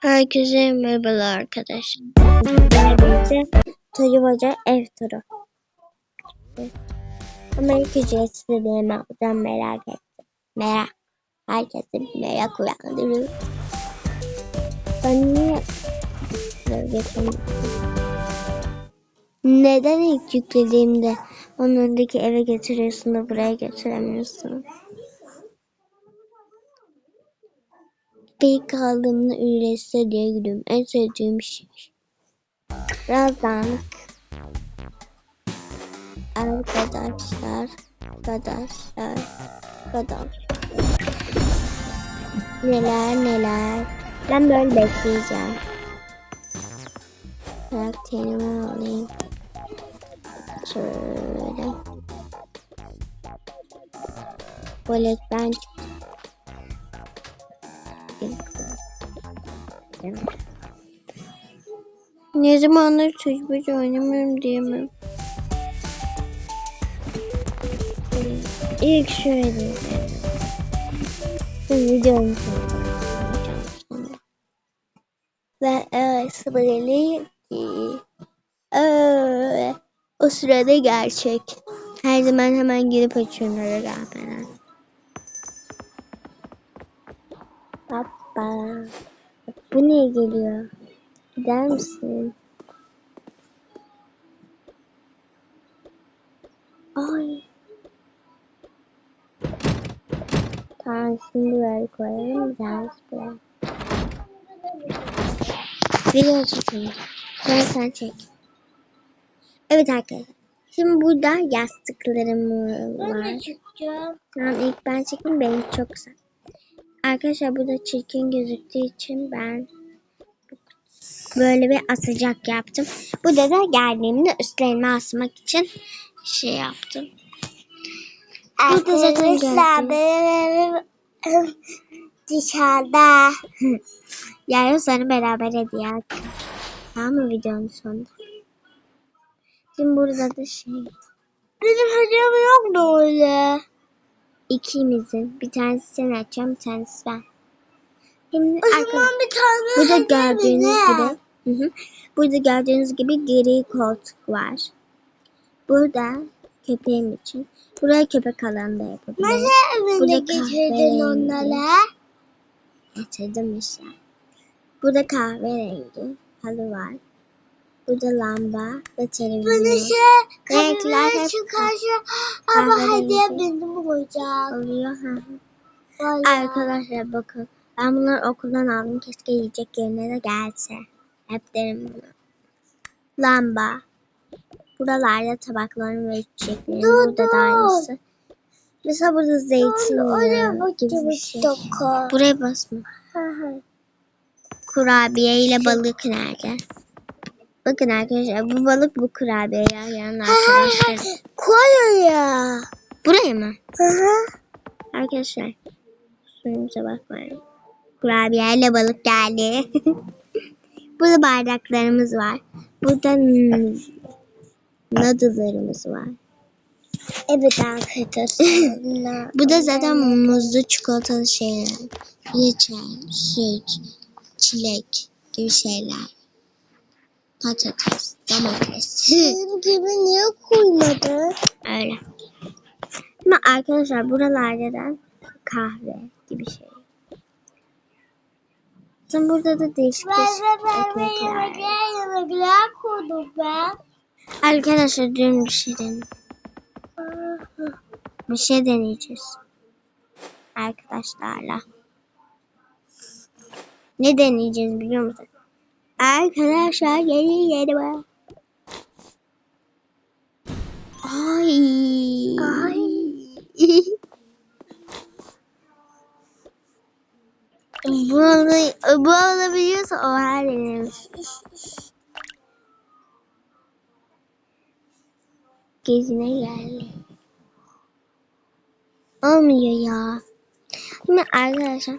Herkese merhabalar arkadaşlar. Birlikte Toyu Hoca ev turu. Ama ilk ücretsiz dediğimi alacağım merak ettim. Merak. Herkesi bir merak uyandırır. Ben niye? Neden ilk yüklediğimde onun önündeki eve getiriyorsun da buraya getiremiyorsun? İlk aldığımda ücretsiz diye gidiyorum. En sevdiğim şey. Biraz dağınık. Arkadaşlar, arkadaşlar, arkadaşlar. Neler neler. Ben böyle bekleyeceğim. Karakterimi alayım. Şöyle. Tuvalet ben çıktım. Ne zamandır çocuk oynamıyorum diyemem. İlk şöyle. Videomu. Ve evet öyle. O sırada gerçek. Her zaman hemen girip açıyorum öyle gelmeden. Baba. Bu niye geliyor? Gider misin? Ay. Tamam şimdi böyle koyalım. Biraz buraya. Video çekelim. Sonra sen çek. Evet arkadaşlar. Şimdi burada yastıklarım var. çıkacağım. Tamam ilk ben çekeyim. Benimki çok güzel. Arkadaşlar burada çirkin gözüktüğü için ben böyle bir asacak yaptım. Burada da geldiğimde üstlerime asmak için şey yaptım. Arkadaşlar benim dışarıda. Yarın sana beraber hediye. Tamam mı videonun sonunda? Şimdi burada da şey Benim hediyem yok da öyle. İkimizin bir tanesi sen açacağım bir tanesi ben. Şimdi O arkadaşlar zaman bir tane burada gördüğünüz gibi hı hı, burada gördüğünüz gibi gri koltuk var. Burada köpeğim için. Buraya köpek alanı da yapabilirim. Nasıl evinde Burada getirdin onları? Getirdim işte. Burada kahverengi halı var. Burada lamba ve televizyon şey Renkler hep çıkarsa ama hediye benim olacak. oluyor. Vallahi. Arkadaşlar bakın. Ben bunları okuldan aldım. Keşke yiyecek yerine de gelse. Hep derim bunu. Lamba. Buralarda tabakların ve içeceklerin. Burada da aynısı. Mesela burada zeytin Oraya gibi bir şey. Buraya basma. Kurabiye ile balık nerede? Bakın arkadaşlar bu balık bu kurabiye yan yana arkadaşlar. Koy oraya. Buraya mı? Hı hı. Arkadaşlar suyumuza bakmayın. Kurabiye ile balık geldi. Burada bardaklarımız var. Burada noodle'larımız var. Evet arkadaşlar. Bu da zaten muzlu çikolatalı şeyler. Reçel, süt, çilek gibi şeyler. Patates, domates. Benim gibi niye koymadın? Öyle. Ama arkadaşlar buralarda da kahve gibi şey. Şimdi burada da değişik ekmekler. koydum ben. Arkadaşlar dün bir şey denedim. Bir şey deneyeceğiz. Arkadaşlarla. Ne deneyeceğiz biliyor musun? Arkadaşlar yeni yeni var. Ay. Ay. bu, ol- bu olabiliyorsa o her. Gezine geldi. Olmuyor ya. Şimdi arkadaşlar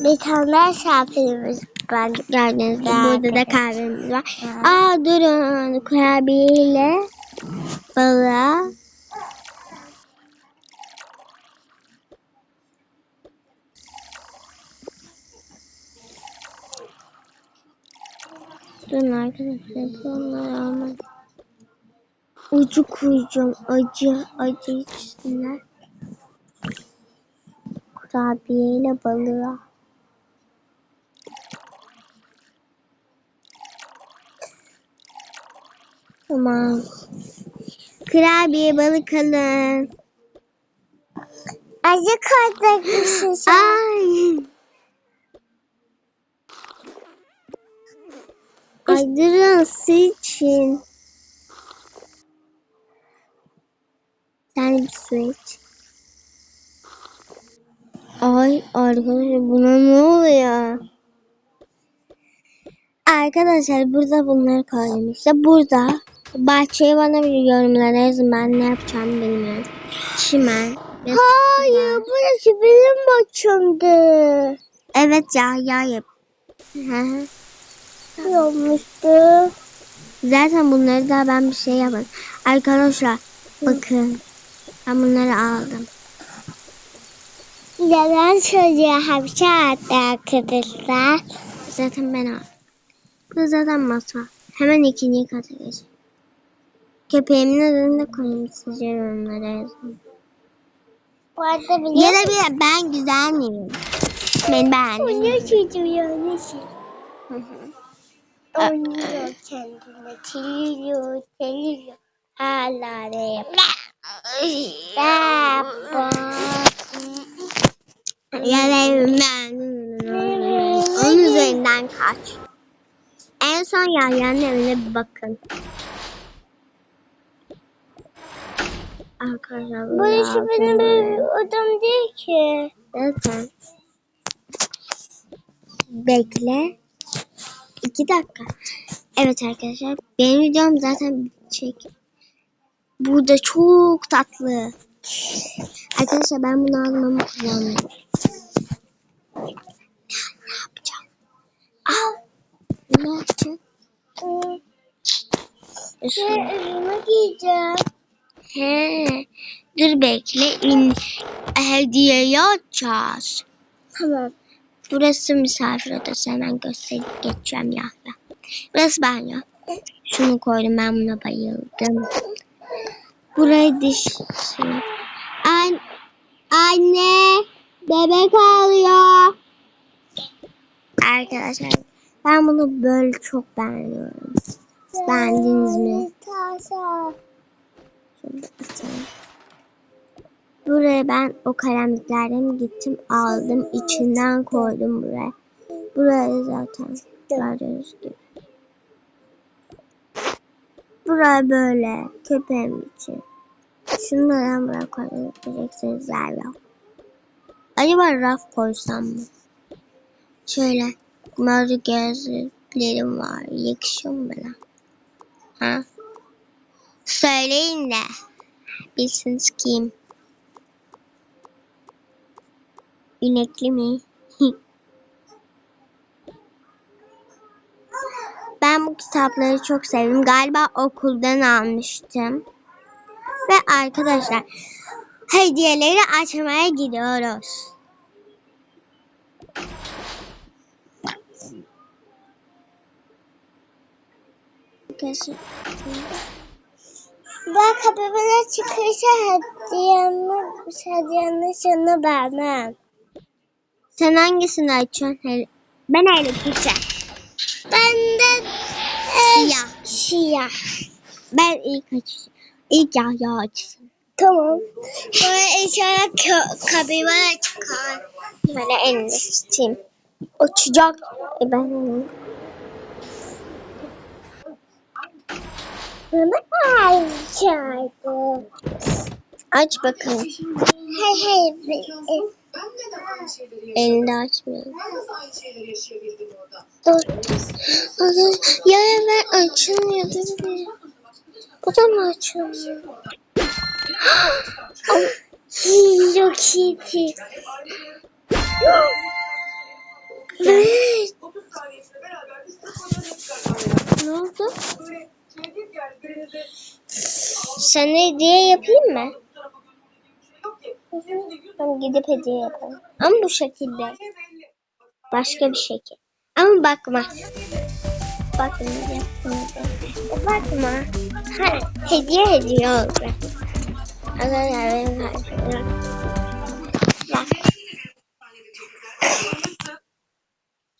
Bir tane daha şarkımız var. gördüğünüz gibi burada da kahvemiz var. Ya. Aa durun kurabiye ile balığa Durun arkadaşlar. Bunları almak. Ucu kuyucum. Acı. Acı içsinler. Kurabiyeyle balığa. Tamam. Kurabiye balık alın. Acı koydukmuşsun sen. Ay. Ay durun su için. Sen bir su iç. Ay arkadaşlar buna ne oluyor? Arkadaşlar burada bunları işte. Burada bahçeyi bana bir yorumlara yazın. Ben ne yapacağımı bilmiyorum. Çimen. Hayır burası benim bahçemdi. Evet ya ya yap. Olmuştu. Zaten bunları da ben bir şey yapmadım. Arkadaşlar bakın. Ben bunları aldım. Yalan söylüyor attı arkadaşlar. Zaten ben aldım. Bu zaten masa. Hemen ikinci kata geçelim. Köpeğimin adını da koyayım sizce yorumlara yazın. Bu arada biliyor Ya da bir ben güzel miyim? Ben beğendim. Oynuyor çocuğu? Hı hı. Oynuyor kendine. Çeliyor, çeliyor. Hala ne yapar? Ya da ben Onun üzerinden kaç. En son Yahya'nın evine bir bakın. Arkadaşlar bu Burası benim böyle. odam değil ki. Zaten. Bekle. İki dakika. Evet arkadaşlar. Benim videom zaten bitecek. Burada çok tatlı. Arkadaşlar ben bunu aldım ama kullanmıyorum. Ne yapacağım? Al. Ne yapacağım? Üstüne. Üzerine giyeceğim. He. Dur bekle. İn. Hediyeyi açacağız. Tamam. Burası misafir odası. Hemen gösterip geçeceğim ya. Burası banyo. Şunu koydum. Ben buna bayıldım. Burayı diş. An Anne. Bebek ağlıyor. Arkadaşlar ben bunu böyle çok beğeniyorum. Beğendiniz mi? Taşa. Buraya ben o kalemliklerden gittim aldım. içinden koydum buraya. Buraya zaten gördüğünüz gibi. Buraya böyle köpeğim için. Şunları buraya koyabileceksiniz yer yok. Acaba raf koysam mı? Şöyle mavi gözlüklerim var. Yakışıyor mu bana? Ha? Söyleyin de. Bilsiniz kim? İnekli mi? ben bu kitapları çok sevdim. Galiba okuldan almıştım. Ve arkadaşlar hediyeleri açmaya gidiyoruz. Arkadaşlar, Ben kapımına çıkırsa hediyemi, hediyemi sana vermem. Sen hangisini açıyorsun? Ben elektrikçi. Ben de Siyah. siyah. Ben ilk açacağım. İlk Yahya açsın. Tamam. Sonra inşallah kapımına çıkar. Böyle elini tutayım. Uçacak. E ben onu. Bana açardı. Aç bakalım. Hey hey. e, Ben neden aynı şeyleri yaşadım? Elini açmıyorum. Ben nasıl aynı şeyleri yaşayabildim orada? Dur. Dur. Ya ben açılmıyor. Dur. Bu da mı açılmıyor? Hello Kitty. Evet. 30 saniyesinde beraber biz telefonlarını çıkartmaya Ne oldu? Sana hediye yapayım mı? Tamam gidip hediye yapalım. Ama bu şekilde. Başka bir şekil. Ama bakma. yaptım. Bakma. Ha, hediye hediye olacak. Arkadaşlar benim karşımda. Bak.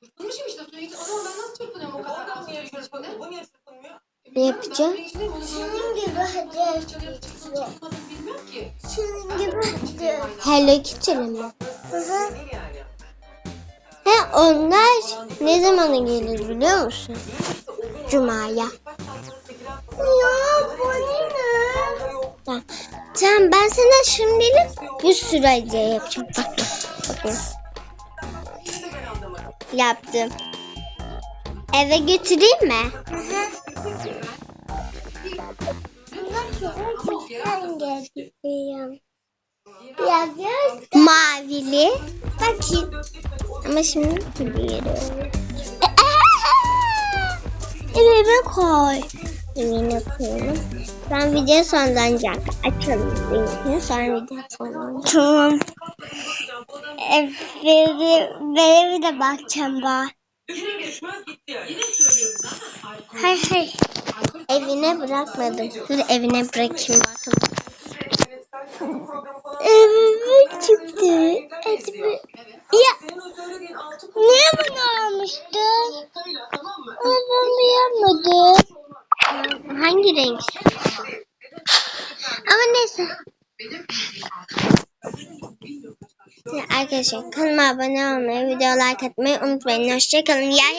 Çırpınmışım işte. O zaman ben nasıl çırpınıyorum o kadar? Ne yapacağım? Senin gibi ki. Senin gibi hadi. Hello Kitty'li mi? Hı hı. He onlar ne zamana gelir biliyor musun? Cuma'ya. Ya bu ne? Tamam. Ben sana şimdilik bir sürü hediye yapacağım. Bak bakın. Yaptım. Eve götüreyim mi? Hı hı. Geldi. Biraz göz. Mavili. Bakayım. Ama şimdi gidiyorum. Evime koy. Evine koyalım. Ben video sonlanacak. Açalım linkini sonra video sonlanacak. Tamam. Evi, ben eve de bakacağım bak. Hayır hayır. Evine bırakmadım. Dur evine bırakayım bakalım. Evime çıktı. Evime. Ya niye bunu almıştın? Tamam mı? Ama ben beğenmedim. Hangi renk? Ama neyse. Arkadaşlar abone olmayı, video like atmayı unutmayın. Hoşçakalın. Yarın